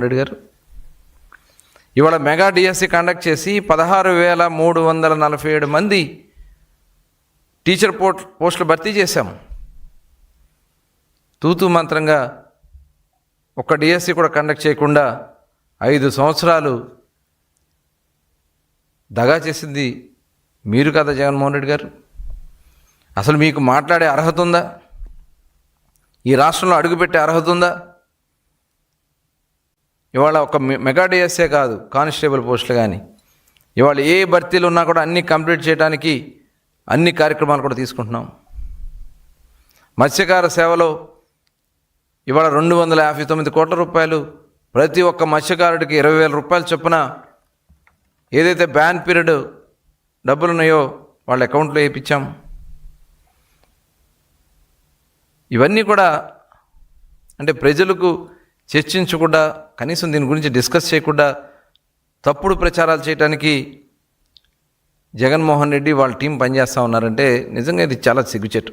రెడ్డి గారు. ఇవాళ mega DSC conduct చేసి పదహారు వేల మూడు వందల నలభై ఏడు మంది టీచర్ పోస్ట్ పోస్టులు భర్తీ చేశాం. తూతు మంత్రంగా ఒక్క డిఎస్సి కూడా కండక్ట్ చేయకుండా ఐదు సంవత్సరాలు దగా చేసింది మీరు కదా జగన్మోహన్ రెడ్డి గారు? అసలు మీకు మాట్లాడే అర్హత ఉందా? ఈ రాష్ట్రంలో అడుగుపెట్టే అర్హత ఉందా? ఇవాళ ఒక మె- మెగా డిఎస్ఏ కాదు కానిస్టేబుల్ పోస్టులు కానీ ఇవాళ ఏ భర్తీలు ఉన్నా కూడా అన్నీ కంప్లీట్ చేయడానికి అన్ని కార్యక్రమాలు కూడా తీసుకుంటున్నాం. మత్స్యకార సేవలో ఇవాళ రెండు వందల యాభై తొమ్మిది కోట్ల రూపాయలు ప్రతి ఒక్క మత్స్యకారుడికి ఇరవై వేల రూపాయలు చొప్పున ఏదైతే బ్యాన్ పీరియడ్ డబ్బులు ఉన్నాయో వాళ్ళ అకౌంట్లో వేయించాం. ఇవన్నీ కూడా అంటే ప్రజలకు చర్చించకుండా కనీసం దీని గురించి డిస్కస్ చేయకుండా తప్పుడు ప్రచారాలు చేయడానికి జగన్మోహన్ రెడ్డి వాళ్ళ టీం పనిచేస్తూ ఉన్నారంటే నిజంగా ఇది చాలా సిగ్గుచెట్టు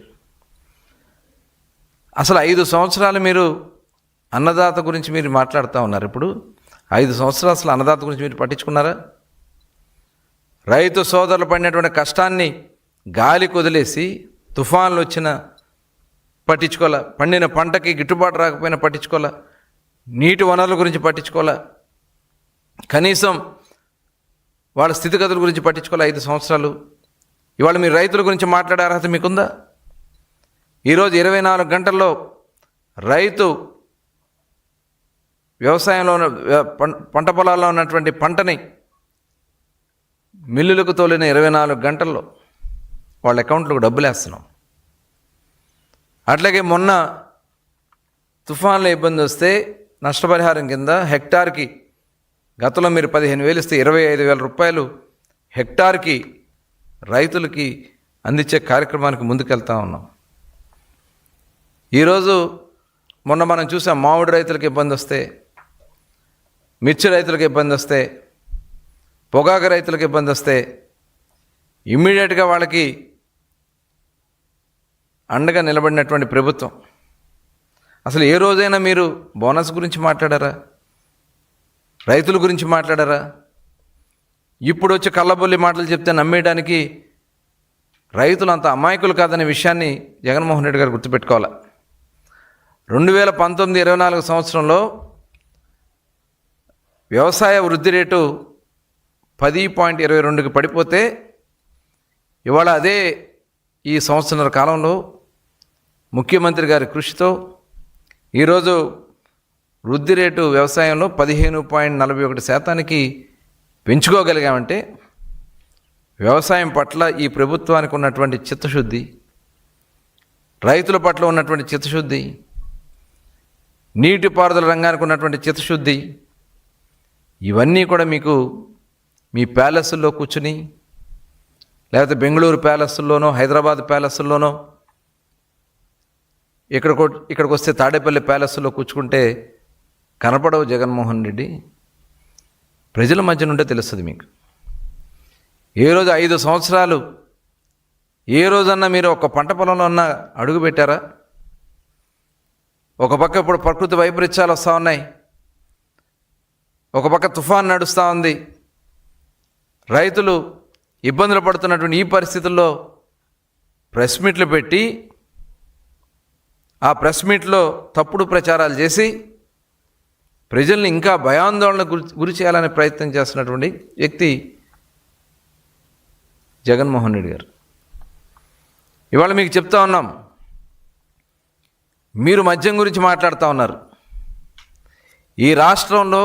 అసలు ఐదు సంవత్సరాలు మీరు అన్నదాత గురించి మీరు మాట్లాడుతూ ఉన్నారు ఇప్పుడు. ఐదు సంవత్సరాలు అసలు అన్నదాత గురించి మీరు పట్టించుకున్నారా? రైతు సోదరులు పడినటువంటి కష్టాన్ని గాలి కొదిలేసి తుఫాన్లు వచ్చిన పట్టించుకోలే పండిన పంటకి గిట్టుబాటు రాకపోయినా పట్టించుకోలే నీటి వనరుల గురించి పట్టించుకోలే కనీసం వాళ్ళ స్థితిగతుల గురించి పట్టించుకోలే ఐదు సంవత్సరాలు? ఇవాళ మీరు రైతుల గురించి మాట్లాడే అర్హత మీకుందా? ఈరోజు ఇరవై నాలుగు గంటల్లో రైతు వ్యవసాయంలో ఉన్న వ్య- పంట పొలాల్లో ఉన్నటువంటి పంటని మిల్లులకు తోలిన ఇరవై నాలుగు గంటల్లో వాళ్ళ అకౌంట్లకు డబ్బులు వేస్తున్నాం అట్లాగే మొన్న తుఫాన్లో ఇబ్బంది వస్తే నష్టపరిహారం కింద హెక్టార్కి గతంలో మీరు పదిహేను వేలు ఇస్తే ఇరవై ఐదు వేల రూపాయలు హెక్టార్కి రైతులకి అందించే కార్యక్రమానికి ముందుకెళ్తా ఉన్నాం. ఈరోజు మొన్న మనం చూసాం మామిడి రైతులకు ఇబ్బంది వస్తే మిర్చి రైతులకు ఇబ్బంది వస్తే పొగాకు రైతులకు ఇబ్బంది వస్తే ఇమ్మీడియట్గా వాళ్ళకి అండగా నిలబడినటువంటి ప్రభుత్వం అసలు ఏ రోజైనా మీరు బోనస్ గురించి మాట్లాడారా? రైతుల గురించి మాట్లాడారా? ఇప్పుడు వచ్చి కళ్ళబొల్లి మాటలు చెప్తే నమ్మేయడానికి రైతులు అంత అమాయకులు కాదనే విషయాన్ని జగన్మోహన్ రెడ్డి గారు గుర్తుపెట్టుకోవాలి? రెండు వేల పంతొమ్మిది ఇరవై నాలుగు సంవత్సరంలో వ్యవసాయ వృద్ధి రేటు పది పాయింట్ ఇరవై రెండుకి పడిపోతే ఇవాళ అదే ఈ సంవత్సరాల కాలంలో ముఖ్యమంత్రి గారి కృషితో ఈరోజు వృద్ధి రేటు వ్యవసాయంలో పదిహేను పాయింట్ నలభై ఒకటి శాతానికి పెంచుకోగలిగామంటే వ్యవసాయం పట్ల ఈ ప్రభుత్వానికి ఉన్నటువంటి చిత్తశుద్ధి రైతుల పట్ల ఉన్నటువంటి చిత్తశుద్ధి నీటిపారుదల రంగానికి ఉన్నటువంటి చిత్తశుద్ధి ఇవన్నీ కూడా మీకు మీ ప్యాలెస్ల్లో కూర్చుని లేకపోతే బెంగళూరు ప్యాలెస్ల్లోనో హైదరాబాద్ ప్యాలెస్ల్లోనో ఇక్కడ ఇక్కడికి వస్తే తాడేపల్లి ప్యాలెస్లో కూర్చుకుంటే కనపడవు జగన్మోహన్ రెడ్డి. ప్రజల మధ్య నుండే తెలుస్తుంది మీకు. ఏ రోజు ఐదు సంవత్సరాలు ఏ రోజన్నా మీరు ఒక పంట పొలంలో ఉన్న అడుగు పెట్టారా? ఒక పక్క ఇప్పుడు ప్రకృతి వైపరీత్యాలు వస్తూ ఉన్నాయి. ఒక పక్క తుఫాన్ నడుస్తూ ఉంది. రైతులు ఇబ్బందులు పడుతున్నటువంటి ఈ పరిస్థితుల్లో ప్రెస్ మీట్లు పెట్టి ఆ ప్రెస్ మీట్లో తప్పుడు ప్రచారాలు చేసి ప్రజల్ని ఇంకా భయాందోళన గురి గురి చేయాలనే ప్రయత్నం చేస్తున్నటువంటి వ్యక్తి జగన్మోహన్ రెడ్డి గారు. ఇవాళ మీకు చెప్తా ఉన్నాం. మీరు మద్యం గురించి మాట్లాడుతూ ఉన్నారు. ఈ రాష్ట్రంలో